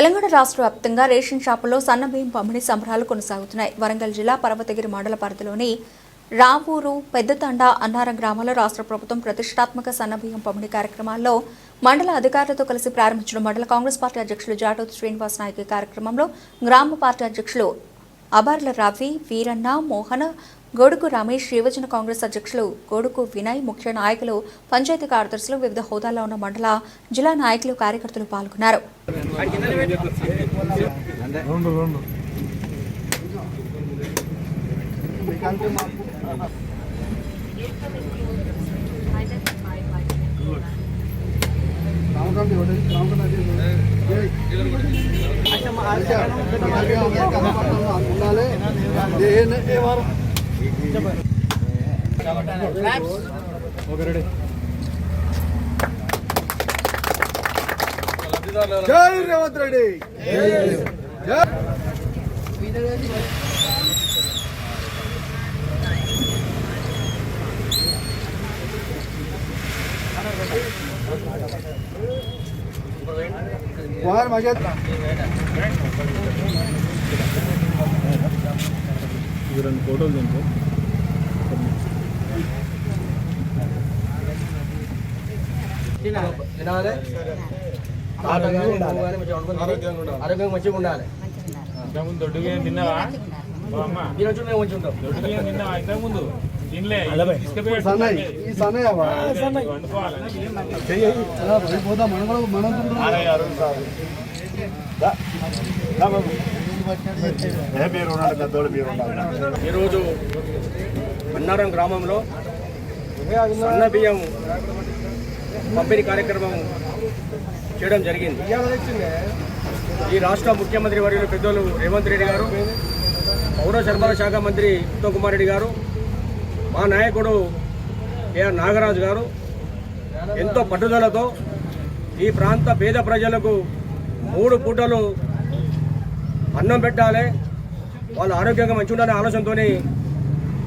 తెలంగాణ రాష్ట్ర వ్యాప్తంగా రేషన్ షాపుల్లో సన్నబియ్యం పంపిణీ సంబరాలు కొనసాగుతున్నాయి. వరంగల్ జిల్లా పర్వతగిరి మండల పరిధిలోని రావూరు పెద్దతండ అన్నారం గ్రామాల్లో రాష్ట్ర ప్రభుత్వం ప్రతిష్టాత్మక సన్నబియ్యం పంపిణీ కార్యక్రమాల్లో మండల అధికారులతో కలిసి ప్రారంభించిన మండల కాంగ్రెస్ పార్టీ అధ్యక్షులు జాటోత్ శ్రీనివాస్ నాయక్ కార్యక్రమంలో గ్రామ పార్టీ అధ్యక్షులు అబార్ల రవి వీరన్న మోహన్ గొడుగు రమేష్ యువజన కాంగ్రెస్ అధ్యక్షులు గొడుగు వినయ్ ముఖ్య నాయకులు పంచాయతీ కార్యదర్శులు వివిధ హోదాల్లో ఉన్న మండల జిల్లా నాయకులు కార్యకర్తలు పాల్గొన్నారు. రెండు రెండు జై రేవంత్ రెడ్డి జై వారు మజా రెండు ఫోటోలు తింటూ తినాలి ఆరోగ్యంగా మంచిగా ఉండాలి. ఇంతకుముందు దొడ్డుగా తిన్నావా? ఇంతకుముందు దొడ్డు తిన్నావా? ఇంతకుముందు? ఈరోజు అన్నారం గ్రామంలో సన్న బియ్యం పంపిణీ కార్యక్రమం చేయడం జరిగింది. ఈ రాష్ట్ర ముఖ్యమంత్రి వర్యులు పెద్దలు రేవంత్ రెడ్డి గారు పౌర సరఫరా శాఖ మంత్రి ఉత్తమ్ కుమార్ రెడ్డి గారు మా నాయకుడు కేఆర్ నాగరాజు గారు ఎంతో పట్టుదలతో ఈ ప్రాంత పేద ప్రజలకు మూడు పూటలు అన్నం పెట్టాలి. వాళ్ళు ఆరోగ్యంగా మంచి ఉండాలనే ఆలోచనతో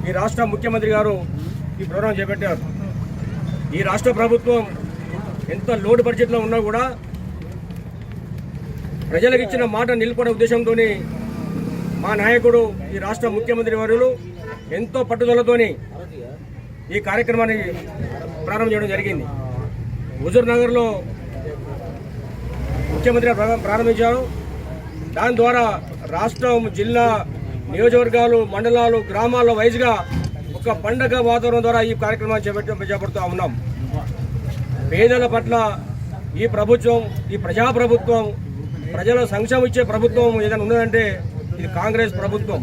ఈ రాష్ట్ర ముఖ్యమంత్రి గారు ఈ ప్రోగ్రాం చేపట్టారు. ఈ రాష్ట్ర ప్రభుత్వం ఎంత లోటు పరిస్థితిలో ఉన్నా కూడా ప్రజలకు ఇచ్చిన మాట నిలుపుకునే ఉద్దేశంతో మా నాయకుడు ఈ రాష్ట్ర ముఖ్యమంత్రి వర్యులు ఎంతో పట్టుదలతోని ఈ కార్యక్రమాన్ని ప్రారంభం చేయడం జరిగింది. హుజూర్ నగర్లో ముఖ్యమంత్రి ప్రారంభించారు. దాని ద్వారా రాష్ట్రం జిల్లా నియోజకవర్గాలు మండలాలు గ్రామాల వైజ్గా ఒక పండగ వాతావరణం ద్వారా ఈ కార్యక్రమాన్ని చేపట్టి చేపడుతూ ఉన్నాం. పేదల పట్ల ఈ ప్రభుత్వం ఈ ప్రజాప్రభుత్వం ప్రజల సంక్షేమం ఇచ్చే ప్రభుత్వం ఏదైనా ఉన్నదంటే ఇది కాంగ్రెస్ ప్రభుత్వం.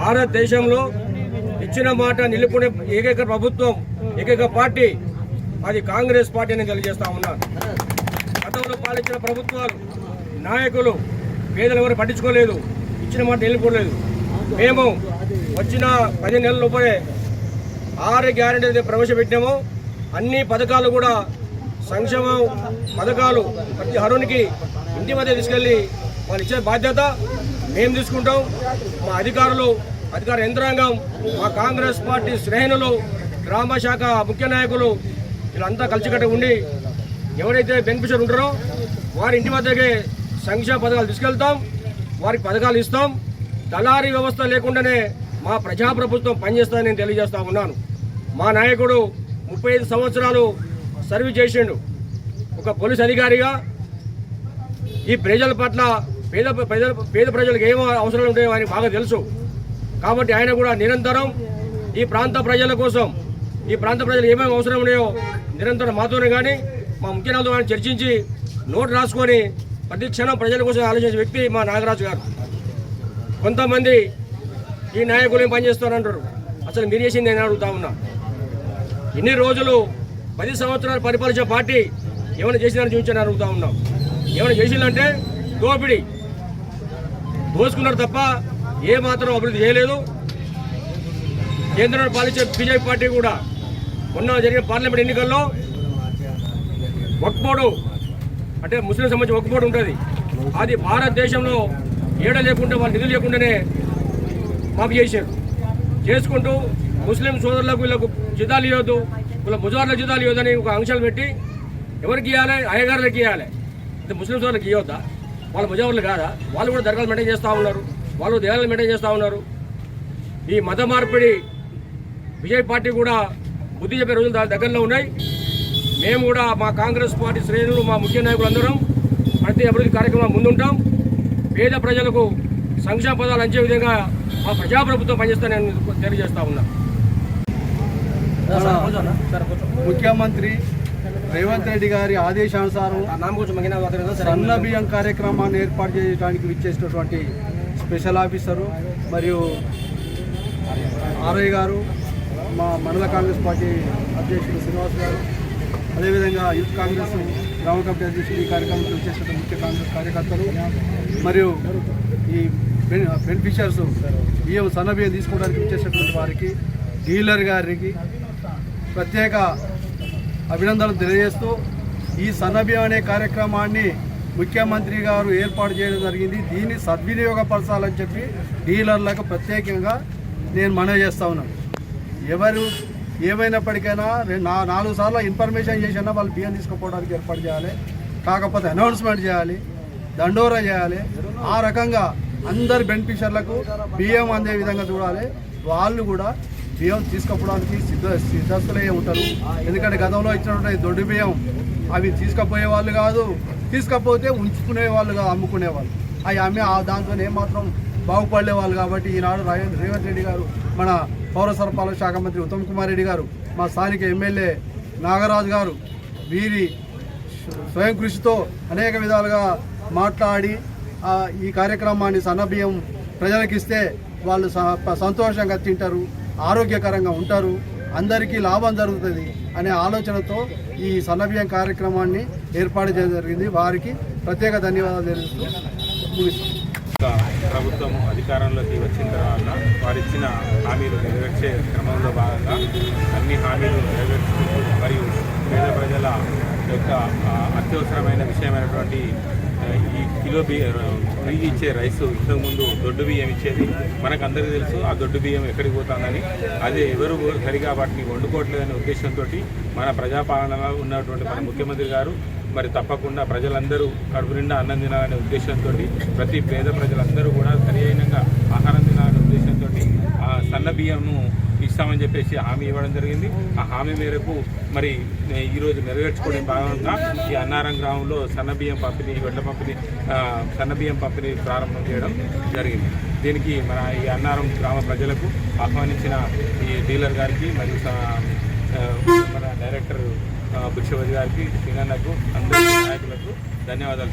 భారతదేశంలో ఇచ్చిన మాట నిలుపుకునే ఏకైక ప్రభుత్వం ఏకైక పార్టీ అది కాంగ్రెస్ పార్టీ అని తెలియజేస్తా ఉన్నాను గతంలో పాలించిన ప్రభుత్వాలు నాయకులు పేదలు ఎవరు పట్టించుకోలేదు ఇచ్చిన మాట నిలుపుకోలేదు. మేము వచ్చిన పది నెలల లోపలే ఆరు గ్యారెంటీ ప్రవేశపెట్టాము అన్ని పథకాలు కూడా సంక్షేమ పథకాలు ప్రతి హరునికి ఇంటి మధ్య తీసుకెళ్ళి వాళ్ళు ఇచ్చే బాధ్యత మేము తీసుకుంటాం. మా అధికారులు అధికార యంత్రాంగం మా కాంగ్రెస్ పార్టీ శ్రేణులు గ్రామ శాఖ ముఖ్య నాయకులు వీళ్ళంతా కలిసికట్టు ఉండి ఎవరైతే బెనిఫిషియర్ ఉంటారో వారి ఇంటి వద్దకే సంక్షేమ పథకాలు తీసుకెళ్తాం వారికి పథకాలు ఇస్తాం. దళారీ వ్యవస్థ లేకుండానే మా ప్రజాప్రభుత్వం పనిచేస్తుందని నేను తెలియజేస్తా ఉన్నాను. మా నాయకుడు ముప్పై ఐదు సంవత్సరాలు సర్వీస్ చేసిండు. ఒక పోలీస్ అధికారిగా ఈ ప్రజల పట్ల పేద ప్రజల పేద ప్రజలకు ఏమో అవసరాలు ఉంటాయో వారికి బాగా తెలుసు. కాబట్టి ఆయన కూడా నిరంతరం ఈ ప్రాంత ప్రజల కోసం ఈ ప్రాంత ప్రజలు ఏమేమి అవసరం ఉన్నాయో నిరంతరం మాతోనే కానీ మా ముఖ్య ఆయన చర్చించి నోటు రాసుకొని ప్రతి క్షణం ప్రజల కోసం ఆలోచించే వ్యక్తి మా నాగరాజు గారు. కొంతమంది ఈ నాయకులు ఏం పనిచేస్తారంటారు అసలు మీరు చేసింది నేను అడుగుతా ఉన్నా. ఇన్ని రోజులు పది సంవత్సరాలు పరిపాలించే పార్టీ ఏమైనా చేసిందని చూపించని అడుగుతా ఉన్నాం. ఏమైనా చేసిందంటే దోపిడీ. దోసుకున్నారు తప్ప ఏ మాత్రం అభివృద్ధి చేయలేదు. కేంద్రంలో పాలించే బీజేపీ పార్టీ కూడా మొన్న జరిగిన పార్లమెంట్ ఎన్నికల్లో వక్బోర్డు అంటే ముస్లిం సంబంధించి వక్బోర్డు ఉంటుంది. అది భారతదేశంలో ఏడ లేకుండా వాళ్ళు నిధులు లేకుండానే మాకు చేశారు. చేసుకుంటూ ముస్లిం సోదరులకు వీళ్ళకు జితాలు ఇవ్వద్దు వీళ్ళ ముజార్ల జితాలు ఇవ్వదని ఒక అంశాలు పెట్టి ఎవరికి ఇవ్వాలి? అయ్యగారులకు ఇవ్వాలి. అంటే ముస్లిం సోదరులకు ఇవ్వద్దా? వాళ్ళ ముజావర్లు కాదా? వాళ్ళు కూడా దర్గాలు మెయింటైన్ చేస్తూ ఉన్నారు. వాళ్ళు దేవాలయాలు మెయింటైన్ చేస్తూ ఉన్నారు. ఈ మత మార్పిడి విజయ్ పార్టీ కూడా బుద్ధి చెప్పే రోజులు దాని దగ్గరలో ఉన్నాయి. మేము కూడా మా కాంగ్రెస్ పార్టీ శ్రేణులు మా ముఖ్య నాయకులు అందరం ప్రతి అభివృద్ధి కార్యక్రమం ముందుంటాం. పేద ప్రజలకు సంక్షేమ పదాలు అంచే విధంగా మా ప్రజాప్రభుత్వం పనిచేస్తానని తెలియజేస్తా ఉన్నా. ముఖ్యమంత్రి రేవంత్ రెడ్డి గారి ఆదేశానుసారం సన్న బియ్యం కార్యక్రమాన్ని ఏర్పాటు చేయడానికి విచ్చేసినటువంటి స్పెషల్ ఆఫీసరు మరియు ఆర్ఐ గారు మా మండల కాంగ్రెస్ పార్టీ అధ్యక్షుడు శ్రీనివాస్ గారు అదేవిధంగా యూత్ కాంగ్రెస్ గ్రామ కమిటీ అధ్యక్షుడు ఈ కార్యక్రమంలో చేసిన ముఖ్య కాంగ్రెస్ కార్యకర్తలు మరియు ఈ బెనిఫిషియర్స్ బియ్యం సన్న బియ్యం తీసుకోవడానికి వచ్చేసినటువంటి వారికి డీలర్ గారికి ప్రత్యేక అభినందనలు తెలియజేస్తూ ఈ సన్నబియ్యం అనే కార్యక్రమాన్ని ముఖ్యమంత్రి గారు ఏర్పాటు చేయడం జరిగింది. దీన్ని సద్వినియోగపరచాలని చెప్పి డీలర్లకు ప్రత్యేకంగా నేను మనవి చేస్తా ఉన్నాను ఎవరు ఏమైనప్పటికైనా నా నాలుగు సార్లు ఇన్ఫర్మేషన్ చేసినా వాళ్ళు బియ్యం తీసుకుపోవడానికి ఏర్పాటు చేయాలి. కాకపోతే అనౌన్స్మెంట్ చేయాలి. దండోరా చేయాలి. ఆ రకంగా అందరి బెనిఫిషర్లకు బియ్యం అందే విధంగా చూడాలి. వాళ్ళు కూడా బియ్యం తీసుకోవడానికి సిద్ధ సిద్ధస్తులే ఉంటారు. ఎందుకంటే గతంలో ఇచ్చినటువంటి దొడ్డు బియ్యం అవి తీసుకుపోయే వాళ్ళు కాదు తీసుకపోతే ఉంచుకునే వాళ్ళు కాదు అమ్ముకునే వాళ్ళు. అవి అమ్మి ఆ దాంతో ఏమాత్రం బాగుపడే వాళ్ళు కాబట్టి ఈనాడు రేవంత్ రేవంత్ రెడ్డి గారు మన పౌర సరఫరాల శాఖ మంత్రి ఉత్తమ్ కుమార్ రెడ్డి గారు మా స్థానిక ఎమ్మెల్యే నాగరాజు గారు వీరి స్వయం కృషితో అనేక విధాలుగా మాట్లాడి ఈ కార్యక్రమాన్ని సన్నబియ్యం ప్రజలకు ఇస్తే వాళ్ళు స- సంతోషంగా తింటారు ఆరోగ్యకరంగా ఉంటారు. అందరికీ లాభం జరుగుతుంది అనే ఆలోచనతో ఈ సన్నబియ్యం కార్యక్రమాన్ని ఏర్పాటు చేయడం జరిగింది. వారికి ప్రత్యేక ధన్యవాదాలు తెలుస్తూ ఒక ప్రభుత్వం అధికారంలోకి వచ్చిన తర్వాత వారిచ్చిన హామీలు నెరవేర్చే క్రమంలో భాగంగా అన్ని హామీలు నెరవేర్చుకుంటూ మరియు పేద ప్రజల యొక్క అత్యవసరమైన విషయమైనటువంటి ఈ కిలో బియ్యం ఫ్రీ ఇచ్చే రైస్ ఇంతకుముందు దొడ్డు బియ్యం ఇచ్చేది. మనకు అందరికీ తెలుసు ఆ దొడ్డు బియ్యం ఎక్కడికి పోతుందని. అదే ఎవరు సరిగా వాటిని వండుకోవట్లేదనే ఉద్దేశంతో మన ప్రజాపాలనలో ఉన్నటువంటి మన ముఖ్యమంత్రి గారు మరి తప్పకుండా ప్రజలందరూ కడుపు నిండా అన్నం తినాలనే ఉద్దేశంతో ప్రతి పేద ప్రజలందరూ కూడా సరి ఆహారం తినాలనే ఉద్దేశంతో ఆ సన్న బియ్యంను ఇస్తామని చెప్పేసి హామీ ఇవ్వడం జరిగింది. ఆ హామీ మేరకు మరి ఈరోజు నెరవేర్చుకోవడం భాగంగా ఈ అన్నారం గ్రామంలో సన్న బియ్యం పంపిణీ వడ్ల పంపిణీ సన్నబియ్యం సన్న బియ్యం పంపిణీ ప్రారంభం చేయడం జరిగింది. దీనికి మన ఈ అన్నారం గ్రామ ప్రజలకు ఆహ్వానించిన ఈ డీలర్ గారికి మరియు స- మన డైరెక్టర్ ఆ, గారికి సింగన్నకు అందరి నాయకులకు ధన్యవాదాలు.